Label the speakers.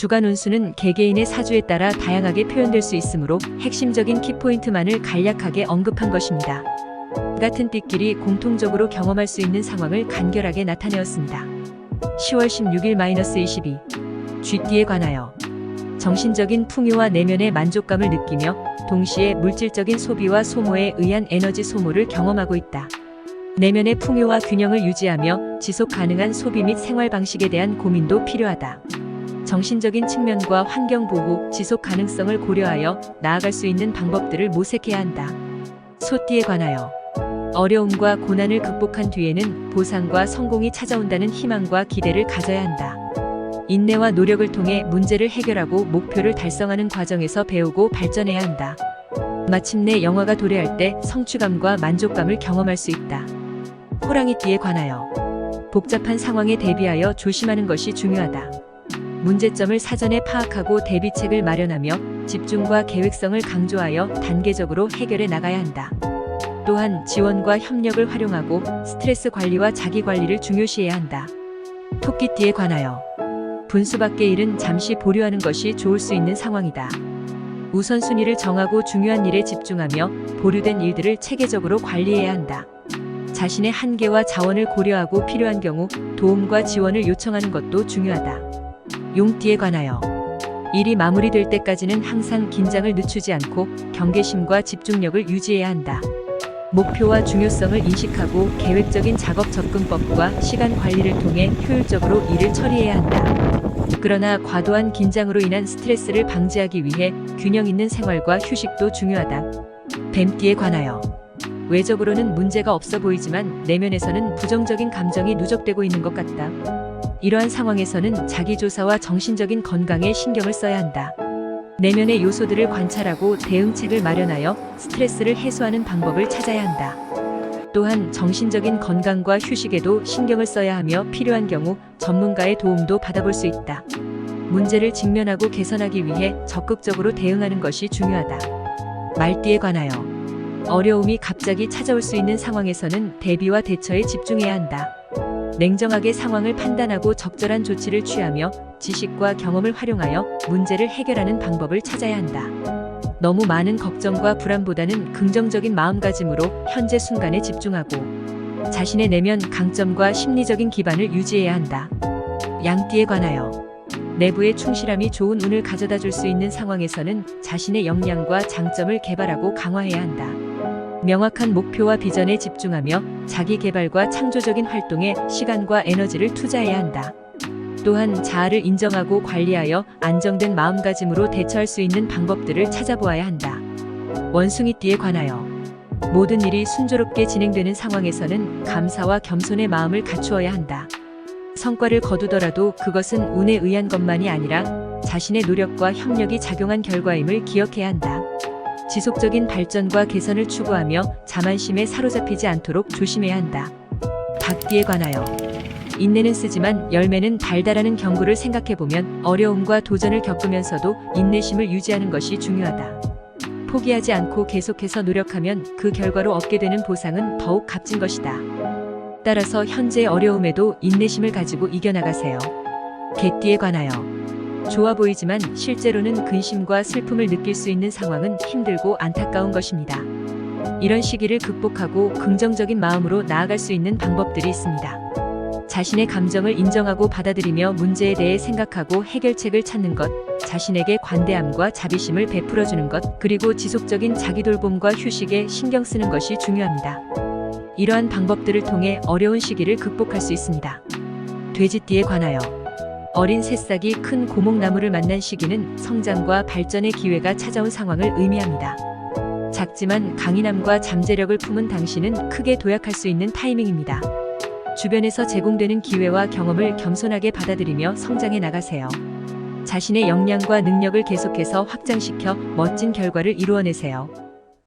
Speaker 1: 주간 운수는 개개인의 사주에 따라 다양하게 표현될 수 있으므로 핵심적인 키포인트만을 간략하게 언급한 것입니다. 같은 띠끼리 공통적으로 경험할 수 있는 상황을 간결하게 나타내었습니다. 10월 16일-22 쥐띠에 관하여 정신적인 풍요와 내면의 만족감을 느끼며 동시에 물질적인 소비와 소모에 의한 에너지 소모를 경험하고 있다. 내면의 풍요와 균형을 유지하며 지속 가능한 소비 및 생활 방식에 대한 고민도 필요하다. 정신적인 측면과 환경 보호, 지속 가능성을 고려하여 나아갈 수 있는 방법들을 모색해야 한다. 소띠에 관하여 어려움과 고난을 극복한 뒤에는 보상과 성공이 찾아온다는 희망과 기대를 가져야 한다. 인내와 노력을 통해 문제를 해결하고 목표를 달성하는 과정에서 배우고 발전해야 한다. 마침내 영화가 도래할 때 성취감과 만족감을 경험할 수 있다. 호랑이띠에 관하여 복잡한 상황에 대비하여 조심하는 것이 중요하다. 문제점을 사전에 파악하고 대비책을 마련하며 집중과 계획성을 강조하여 단계적으로 해결해 나가야 한다. 또한 지원과 협력을 활용하고 스트레스 관리와 자기 관리를 중요시해야 한다. 토끼띠에 관하여 분수 밖의 일은 잠시 보류하는 것이 좋을 수 있는 상황이다. 우선순위를 정하고 중요한 일에 집중하며 보류된 일들을 체계적으로 관리해야 한다. 자신의 한계와 자원을 고려하고 필요한 경우 도움과 지원을 요청하는 것도 중요하다. 용띠에 관하여 일이 마무리될 때까지는 항상 긴장을 늦추지 않고 경계심과 집중력을 유지해야 한다. 목표와 중요성을 인식하고 계획적인 작업 접근법과 시간 관리를 통해 효율적으로 일을 처리해야 한다. 그러나 과도한 긴장으로 인한 스트레스를 방지하기 위해 균형 있는 생활과 휴식도 중요하다. 뱀띠에 관하여 외적으로는 문제가 없어 보이지만 내면에서는 부정적인 감정이 누적되고 있는 것 같다. 이러한 상황에서는 자기조사와 정신적인 건강에 신경을 써야 한다. 내면의 요소들을 관찰하고 대응책을 마련하여 스트레스를 해소하는 방법을 찾아야 한다. 또한 정신적인 건강과 휴식에도 신경을 써야 하며 필요한 경우 전문가의 도움도 받아볼 수 있다. 문제를 직면하고 개선하기 위해 적극적으로 대응하는 것이 중요하다. 말띠에 관하여 어려움이 갑자기 찾아올 수 있는 상황에서는 대비와 대처에 집중해야 한다. 냉정하게 상황을 판단하고 적절한 조치를 취하며 지식과 경험을 활용하여 문제를 해결하는 방법을 찾아야 한다. 너무 많은 걱정과 불안보다는 긍정적인 마음가짐으로 현재 순간에 집중하고 자신의 내면 강점과 심리적인 기반을 유지해야 한다. 양띠에 관하여 내부의 충실함이 좋은 운을 가져다 줄 수 있는 상황에서는 자신의 역량과 장점을 개발하고 강화해야 한다. 명확한 목표와 비전에 집중하며 자기 개발과 창조적인 활동에 시간과 에너지를 투자해야 한다. 또한 자아를 인정하고 관리하여 안정된 마음가짐으로 대처할 수 있는 방법들을 찾아보아야 한다. 원숭이띠에 관하여 모든 일이 순조롭게 진행되는 상황에서는 감사와 겸손의 마음을 갖추어야 한다. 성과를 거두더라도 그것은 운에 의한 것만이 아니라 자신의 노력과 협력이 작용한 결과임을 기억해야 한다. 지속적인 발전과 개선을 추구하며 자만심에 사로잡히지 않도록 조심해야 한다. 닭띠에 관하여 인내는 쓰지만 열매는 달달하는 경구를 생각해보면 어려움과 도전을 겪으면서도 인내심을 유지하는 것이 중요하다. 포기하지 않고 계속해서 노력하면 그 결과로 얻게 되는 보상은 더욱 값진 것이다. 따라서 현재의 어려움에도 인내심을 가지고 이겨나가세요. 개띠에 관하여 좋아 보이지만 실제로는 근심과 슬픔을 느낄 수 있는 상황은 힘들고 안타까운 것입니다. 이런 시기를 극복하고 긍정적인 마음으로 나아갈 수 있는 방법들이 있습니다. 자신의 감정을 인정하고 받아들이며 문제에 대해 생각하고 해결책을 찾는 것, 자신에게 관대함과 자비심을 베풀어 주는 것, 그리고 지속적인 자기 돌봄과 휴식에 신경 쓰는 것이 중요합니다. 이러한 방법들을 통해 어려운 시기를 극복할 수 있습니다. 돼지띠에 관하여 어린 새싹이 큰 고목나무를 만난 시기는 성장과 발전의 기회가 찾아온 상황을 의미합니다. 작지만 강인함과 잠재력을 품은 당신은 크게 도약할 수 있는 타이밍입니다. 주변에서 제공되는 기회와 경험을 겸손하게 받아들이며 성장해 나가세요. 자신의 역량과 능력을 계속해서 확장시켜 멋진 결과를 이루어내세요.